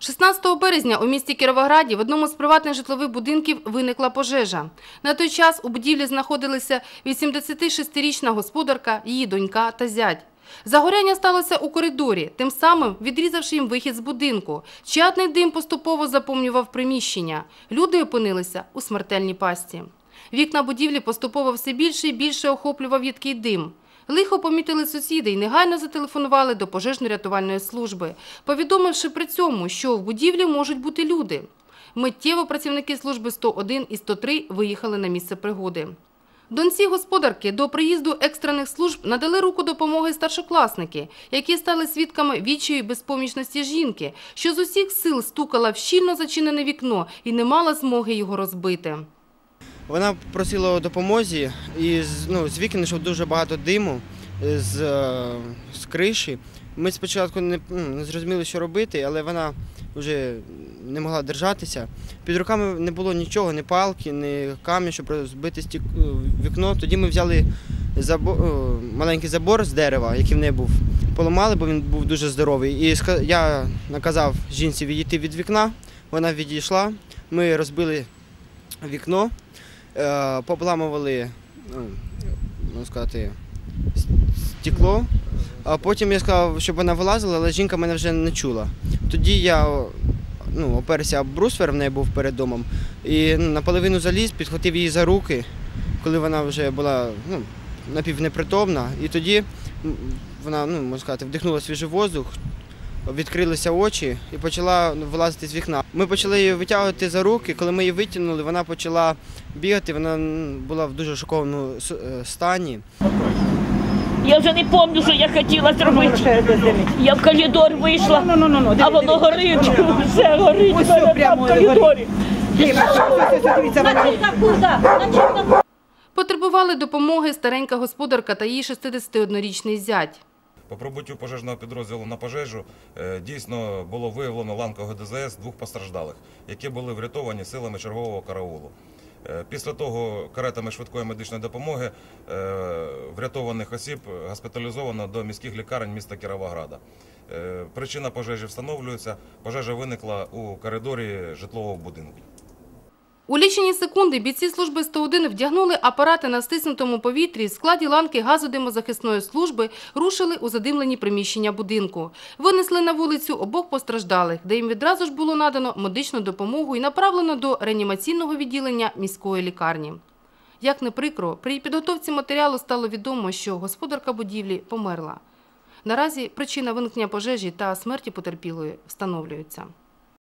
16 березня у місті Кіровограді в одному з приватних житлових будинків виникла пожежа. На той час у будівлі знаходилися 86-річна господарка, її донька та зять. Загоряння сталося у коридорі, тим самим відрізавши їм вихід з будинку. Чадний дим поступово заповнював приміщення. Люди опинилися у смертельній пасті. Вікна будівлі поступово все більше і більше охоплював їдкий дим. Лихо помітили сусіди і негайно зателефонували до пожежно-рятувальної служби, повідомивши при цьому, що в будівлі можуть бути люди. Миттєво працівники служби 101 і 103 виїхали на місце пригоди. Доньці господарки до приїзду екстрених служб надали руку допомоги старшокласники, які стали свідками відчої безпомічності жінки, що з усіх сил стукала в щільно зачинене вікно і не мала змоги його розбити. Вона просила у допомозі, і ну, з вікон йшло дуже багато диму е, з, е, з криші. Ми спочатку не, ну, не зрозуміли, що робити, але вона вже не могла держатися. Під руками не було нічого, ні палки, ні камінь, щоб розбити стік... е, вікно. Тоді ми взяли забо... маленький забор з дерева, який в неї був. Поламали, бо він був дуже здоровий. І я наказав жінці відійти від вікна. Вона відійшла. Ми розбили вікно побламували, ну, можна сказати, стекло. А потім я сказав, щоб вона вилазила, але жінка мене вже не чула. Тоді я ну, оперся об брусвер, в неї був перед домом, і ну, наполовину заліз, підхватив її за руки, коли вона вже була ну, напівнепритомна. І тоді вона, ну, можна сказати, вдихнула свіжий воздух, відкрилися очі і почала вилазити з вікна. Ми почали її витягувати за руки. Коли ми її витягнули, вона почала бігати. Вона була в дуже шокованому е, стані. Я вже не пам'ятаю, що я хотіла зробити. Я в коридор вийшла, Ну, ну, ну, а воно горить, все горить там прямо в коридорі. Потребували допомоги старенька господарка та її 61-річний зять. По прибуттю пожежного підрозділу на пожежу е, дійсно було виявлено ланкового ДЗС двох постраждалих, які були врятовані силами чергового караулу. Е, Після того каретами швидкої медичної допомоги е, врятованих осіб госпіталізовано до міських лікарень міста Кіровограда. Причина пожежі встановлюється. Пожежа виникла у коридорі житлового будинку. У лічені секунди бійці служби 101 вдягнули апарати на стиснутому повітрі в складі ланки газодимозахисної служби, рушили у задимлені приміщення будинку. Винесли на вулицю обох постраждалих, де їм відразу ж було надано медичну допомогу і направлено до реанімаційного відділення міської лікарні. Як не прикро, при підготовці матеріалу стало відомо, що господарка будівлі померла. Наразі причина виникнення пожежі та смерті потерпілої встановлюються.